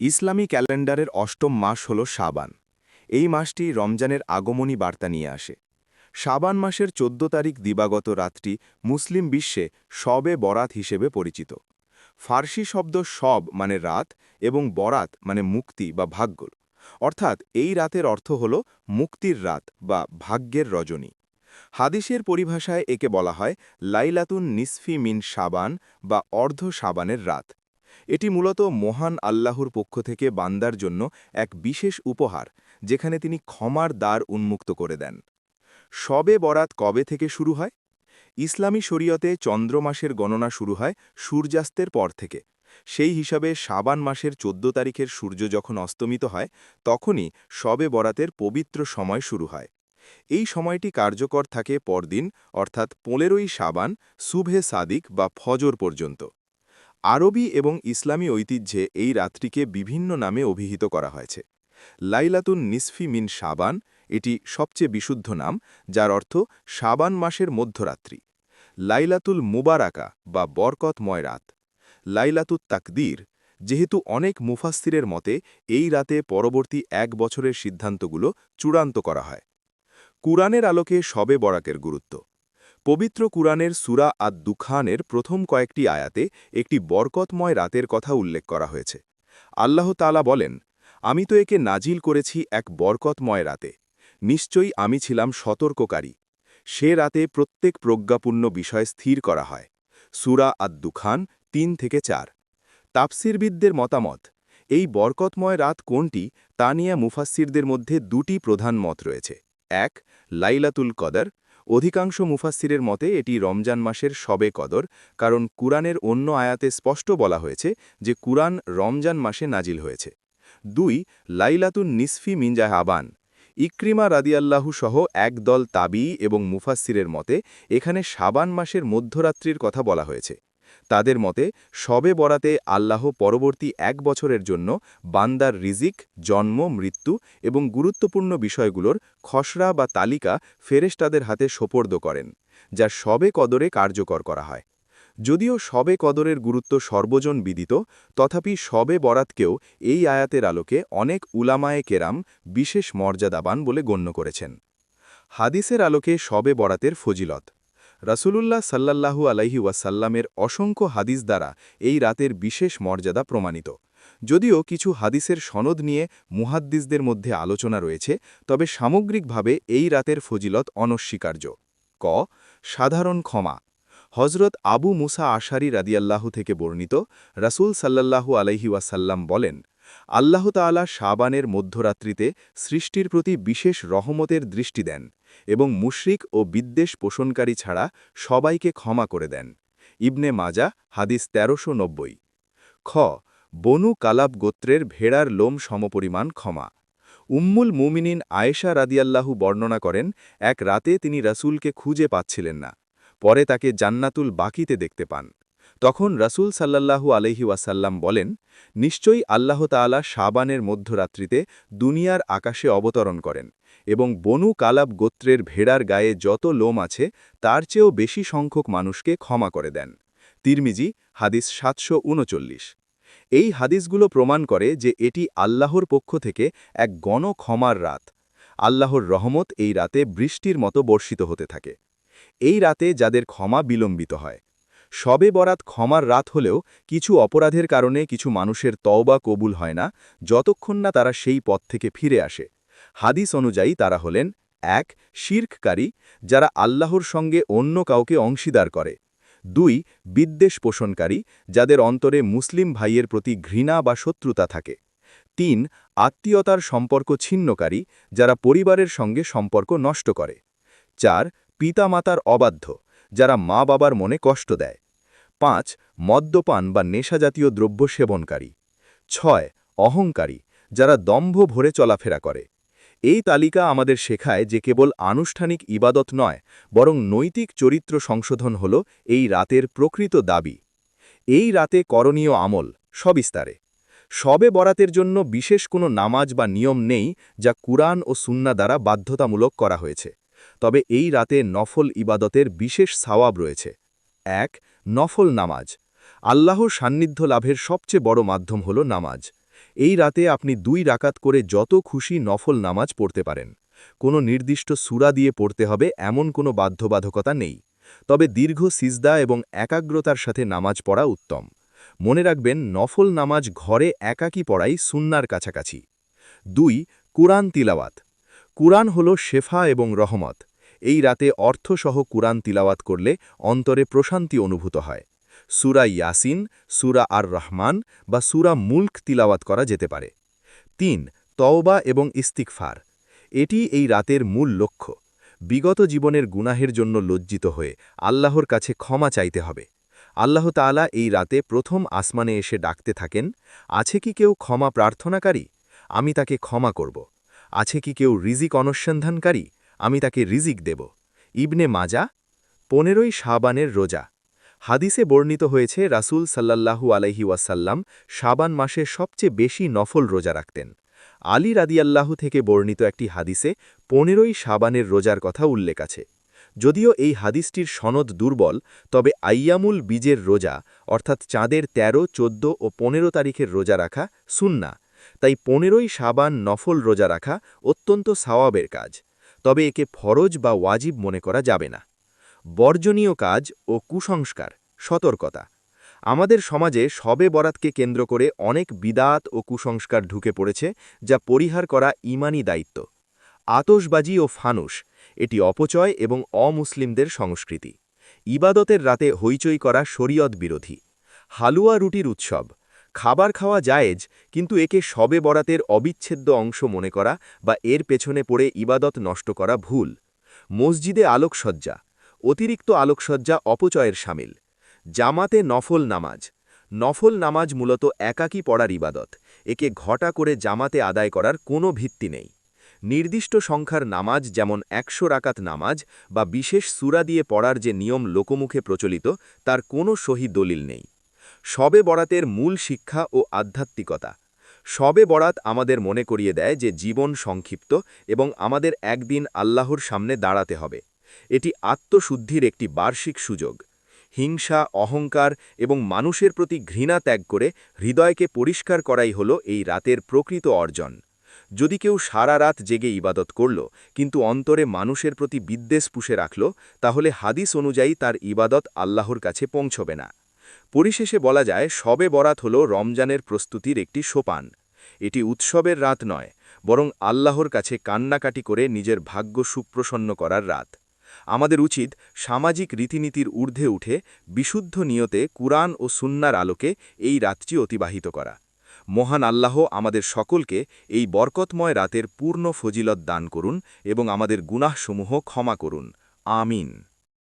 ইসলামী ক্যালেন্ডারের অষ্টম মাস হল সাবান এই মাসটি রমজানের আগমনী বার্তা নিয়ে আসে। সাবান মাসের চোদ্দ তারিখ দিবাগত রাতটি মুসলিম বিশ্বে সবে বরাত হিসেবে পরিচিত। ফার্সি শব্দ সব মানে রাত এবং বরাত মানে মুক্তি বা ভাগ্য অর্থাৎ এই রাতের অর্থ হল মুক্তির রাত বা ভাগ্যের রজনী। হাদিসের পরিভাষায় একে বলা হয় লাইলাতুন নিসফি মিন সাবান বা অর্ধ সাবানের রাত। এটি মূলত মহান আল্লাহর পক্ষ থেকে বান্দার জন্য এক বিশেষ উপহার, যেখানে তিনি ক্ষমার দ্বার উন্মুক্ত করে দেন। সবে বরাত কবে থেকে শুরু হয়? ইসলামী শরীয়তে চন্দ্রমাসের গণনা শুরু হয় সূর্যাস্তের পর থেকে। সেই হিসাবে সাবান মাসের চোদ্দ তারিখের সূর্য যখন অস্তমিত হয়, তখনই সবে বরাতের পবিত্র সময় শুরু হয়। এই সময়টি কার্যকর থাকে পরদিন, অর্থাৎ পনেরোই সাবান সুভে সাদিক বা ফজর পর্যন্ত। আরবি এবং ইসলামী ঐতিহ্যে এই রাত্রিকে বিভিন্ন নামে অভিহিত করা হয়েছে। লাইলাতুন নিসফি মিন সাবান এটি সবচেয়ে বিশুদ্ধ নাম, যার অর্থ সাবান মাসের মধ্যরাত্রি। লাইলাতুল মুবারাকা বা বরকতময় রাত। লাইলাতুত তাকদীর, যেহেতু অনেক মুফাস্তিরের মতে, এই রাতে পরবর্তী এক বছরের সিদ্ধান্তগুলো চূড়ান্ত করা হয়। কুরআনের আলোকে শবে বরাকের গুরুত্ব। পবিত্র কুরআনের সুরা আদ দুখানের প্রথম কয়েকটি আয়াতে একটি বরকতময় রাতের কথা উল্লেখ করা হয়েছে। আল্লাহ তালা বলেন, আমি তো একে নাজিল করেছি এক বরকতময় রাতে। নিশ্চয়ই আমি ছিলাম সতর্ককারী। সে রাতে প্রত্যেক প্রজ্ঞাপূর্ণ বিষয় স্থির করা হয়। সুরা আদ দুখান তিন থেকে চার। তাপসিরবিদদের মতামত, এই বরকতময় রাত কোনটি তা নিয়ে মুফাসিরদের মধ্যে দুটি প্রধান মত রয়েছে। এক, লাইলাতুল কদর অধিকাংশ মুফাসিরের মতে এটি রমজান মাসের সবে কদর, কারণ কুরআনের অন্য আয়াতে স্পষ্ট বলা হয়েছে যে কুরআন রমজান মাসে নাজিল হয়েছে। দুই, লাইলাতুন নিসফি মিনজাহ আবান ইক্রিমা রাদিয়াল্লাহু সহ একদল তাবি এবং মুফাসিরের মতে এখানে সাবান মাসের মধ্যরাত্রির কথা বলা হয়েছে। তাদের মতে, সবে বরাতে আল্লাহ পরবর্তী এক বছরের জন্য বান্দার রিজিক, জন্ম, মৃত্যু এবং গুরুত্বপূর্ণ বিষয়গুলোর খসড়া বা তালিকা ফেরেশতাদের হাতে সোপর্দ করেন, যা সবে কদরে কার্যকর করা হয়। যদিও সবে কদরের গুরুত্ব সর্বজন বিদিত, তথাপি সবে বরাতকেও এই আয়াতের আলোকে অনেক উলামায়ে কেরাম বিশেষ মর্যাদাবান বলে গণ্য করেছেন। হাদিসের আলোকে সবে বরাতের ফজিলত। রাসুলুল্লাহ সাল্লাল্লাহু আলাইহি ওয়াসাল্লামের অসংখ্য হাদিস দ্বারা এই রাতের বিশেষ মর্যাদা প্রমাণিত। যদিও কিছু হাদিসের সনদ নিয়ে মুহাদ্দিসদের মধ্যে আলোচনা রয়েছে, তবে সামগ্রিকভাবে এই রাতের ফজিলত অনস্বীকার্য। ক. সাধারণ ক্ষমা। হজরত আবু মুসা আশারি রাদিয়াল্লাহু থেকে বর্ণিত রাসুল সাল্লাল্লাহু আলাইহি ওয়াসাল্লাম বলেন, আল্লাহ তাআলা শাবানের মধ্যরাত্রিতে সৃষ্টির প্রতি বিশেষ রহমতের দৃষ্টি দেন। এবং মুশরিক ও বিদ্বেষ পোষণকারী ছাড়া সবাইকে ক্ষমা করে দেন। ইবনে মাজা, হাদিস তেরোশো খ, বনু কালাব গোত্রের ভেড়ার লোম সমপরিমাণ ক্ষমা। উম্মুল মুমিনিন আয়েশা রাদিয়াল্লাহু বর্ণনা করেন, এক রাতে তিনি রাসুলকে খুঁজে পাচ্ছিলেন না। পরে তাকে জান্নাতুল বাকিতে দেখতে পান। তখন রাসুল সাল্লাল্লাহু আলহি ওয়াসাল্লাম বলেন, নিশ্চয়ই আল্লাহ তালা সাবানের মধ্যরাত্রিতে দুনিয়ার আকাশে অবতরণ করেন এবং বনু কালাব গোত্রের ভেড়ার গায়ে যত লোম আছে, তার চেয়েও বেশি সংখ্যক মানুষকে ক্ষমা করে দেন। তিরমিজি, হাদিস সাতশো উনচল্লিশ। এই হাদিসগুলো প্রমাণ করে যে এটি আল্লাহর পক্ষ থেকে এক গণ ক্ষমার রাত। আল্লাহর রহমত এই রাতে বৃষ্টির মতো বর্ষিত হতে থাকে। এই রাতে যাদের ক্ষমা বিলম্বিত হয় সবে বরাত ক্ষমার রাত হলেও কিছু অপরাধের কারণে কিছু মানুষের তওবা কবুল হয় না, যতক্ষণ না তারা সেই পথ থেকে ফিরে আসে। হাদিস অনুযায়ী তারা হলেন, এক, শির্ককারী, যারা আল্লাহর সঙ্গে অন্য কাউকে অংশীদার করে। দুই, বিদ্বেষ পোষণকারী, যাদের অন্তরে মুসলিম ভাইয়ের প্রতি ঘৃণা বা শত্রুতা থাকে। তিন, আত্মীয়তার সম্পর্ক ছিন্নকারী, যারা পরিবারের সঙ্গে সম্পর্ক নষ্ট করে। চার, পিতামাতার অবাধ্য, যারা মা বাবার মনে কষ্ট দেয়। পাঁচ, মদ্যপান বা নেশাজাতীয় দ্রব্য সেবনকারী। ছয়, অহংকারী, যারা দম্ভ ভরে চলাফেরা করে। এই তালিকা আমাদের শেখায় যে কেবল আনুষ্ঠানিক ইবাদত নয়, বরং নৈতিক চরিত্র সংশোধন হল এই রাতের প্রকৃত দাবি। এই রাতে করণীয় আমল সবিস্তারে। সবে বরাতের জন্য বিশেষ কোনো নামাজ বা নিয়ম নেই যা কুরআন ও সুন্না দ্বারা বাধ্যতামূলক করা হয়েছে। তবে এই রাতে নফল ইবাদতের বিশেষ সাওয়াব রয়েছে। এক, নফল নামাজ। আল্লাহর সান্নিধ্য লাভের সবচেয়ে বড় মাধ্যম হল নামাজ। এই রাতে আপনি দুই রাকাত করে যত খুশি নফল নামাজ পড়তে পারেন। কোনো নির্দিষ্ট সুরা দিয়ে পড়তে হবে, এমন কোনো বাধ্যবাধকতা নেই। তবে দীর্ঘ সিজদা এবং একাগ্রতার সাথে নামাজ পড়া উত্তম। মনে রাখবেন, নফল নামাজ ঘরে একাকী পড়াই সুন্নার কাছাকাছি। দুই, কুরআন তিলাওয়াত। কুরআন হল শেফা এবং রহমত। এই রাতে অর্থসহ কুরআন তিলাওয়াত করলে অন্তরে প্রশান্তি অনুভূত হয়। সুরা ইয়াসিন, সুরা আর রহমান বা সুরা মুল্ক তিলাওয়াত করা যেতে পারে। তিন, তওবা এবং ইস্তিকফার এটি এই রাতের মূল লক্ষ্য। বিগত জীবনের গুনাহের জন্য লজ্জিত হয়ে আল্লাহর কাছে ক্ষমা চাইতে হবে। আল্লাহ তাআলা এই রাতে প্রথম আসমানে এসে ডাকতে থাকেন, আছে কি কেউ ক্ষমা প্রার্থনাকারী? আমি তাকে ক্ষমা করব। আছে কি কেউ রিজিক অনুসন্ধানকারী? আমি তাকে রিজিক দেব। ইবনে মাজা পনেরোই শাবানের রোজা। হাদিসে বর্ণিত হয়েছে রাসূল সাল্লাল্লাহু আলাইহি ওয়াসাল্লাম শাবান মাসে সবচেয়ে বেশি নফল রোজা রাখতেন। আলী রাদিয়াল্লাহু থেকে বর্ণিত একটি হাদিসে পনেরোই শাবানের রোজার কথা উল্লেখ আছে। যদিও এই হাদিসটির সনদ দুর্বল তবে আইয়ামুল বীজের রোজা অর্থাৎ চাঁদের ১৩, ১৪ ও পনেরো তারিখের রোজা রাখা সুন্না তাই পনেরোই সাবান নফল রোজা রাখা অত্যন্ত সাওয়াবের কাজ। তবে একে ফরজ বা ওয়াজিব মনে করা যাবে না। বর্জনীয় কাজ ও কুসংস্কার, সতর্কতা। আমাদের সমাজে সবে বরাতকে কেন্দ্র করে অনেক বিদাত ও কুসংস্কার ঢুকে পড়েছে, যা পরিহার করা ইমানি দায়িত্ব। আতসবাজি ও ফানুস এটি অপচয় এবং অমুসলিমদের সংস্কৃতি। ইবাদতের রাতে হইচই করা শরীয়ত বিরোধী। হালুয়া রুটির উৎসব খাবার খাওয়া জায়েজ, কিন্তু একে সবে বরাতের অবিচ্ছেদ্য অংশ মনে করা বা এর পেছনে পড়ে ইবাদত নষ্ট করা ভুল। মসজিদে আলোকসজ্জা, অতিরিক্ত আলোকসজ্জা অপচয়ের সামিল। জামাতে নফল নামাজ নফল নামাজ মূলত একাকী পড়ার ইবাদত, একে ঘটা করে জামাতে আদায় করার কোনো ভিত্তি নেই। নির্দিষ্ট সংখ্যার নামাজ যেমন একশো রাকাত নামাজ বা বিশেষ সুরা দিয়ে পড়ার যে নিয়ম লোকমুখে প্রচলিত, তার কোনো সহি দলিল নেই। শবে বরাতের মূল শিক্ষা ও আধ্যাত্মিকতা। শবে বরাত আমাদের মনে করিয়ে দেয় যে জীবন সংক্ষিপ্ত এবং আমাদের একদিন আল্লাহর সামনে দাঁড়াতে হবে। এটি আত্মশুদ্ধির একটি বার্ষিক সুযোগ। হিংসা, অহংকার এবং মানুষের প্রতি ঘৃণা ত্যাগ করে হৃদয়কে পরিষ্কার করাই হল এই রাতের প্রকৃত অর্জন। যদি কেউ সারা রাত জেগে ইবাদত করল, কিন্তু অন্তরে মানুষের প্রতি বিদ্বেষ পুষে রাখল, তাহলে হাদিস অনুযায়ী তার ইবাদত আল্লাহর কাছে পৌঁছবে না। পরিশেষে বলা যায়, সবে বরাত হল রমজানের প্রস্তুতির একটি সোপান। এটি উৎসবের রাত নয়, বরং আল্লাহর কাছে কান্নাকাটি করে নিজের ভাগ্য সুপ্রসন্ন করার রাত। আমাদের উচিত সামাজিক রীতিনীতির ঊর্ধ্বে উঠে বিশুদ্ধ নিয়তে কুরআন ও সুন্নার আলোকে এই রাতটি অতিবাহিত করা। মহান আল্লাহ আমাদের সকলকে এই বরকতময় রাতের পূর্ণ ফজিলত দান করুন এবং আমাদের গুনাহসমূহ ক্ষমা করুন। আমিন।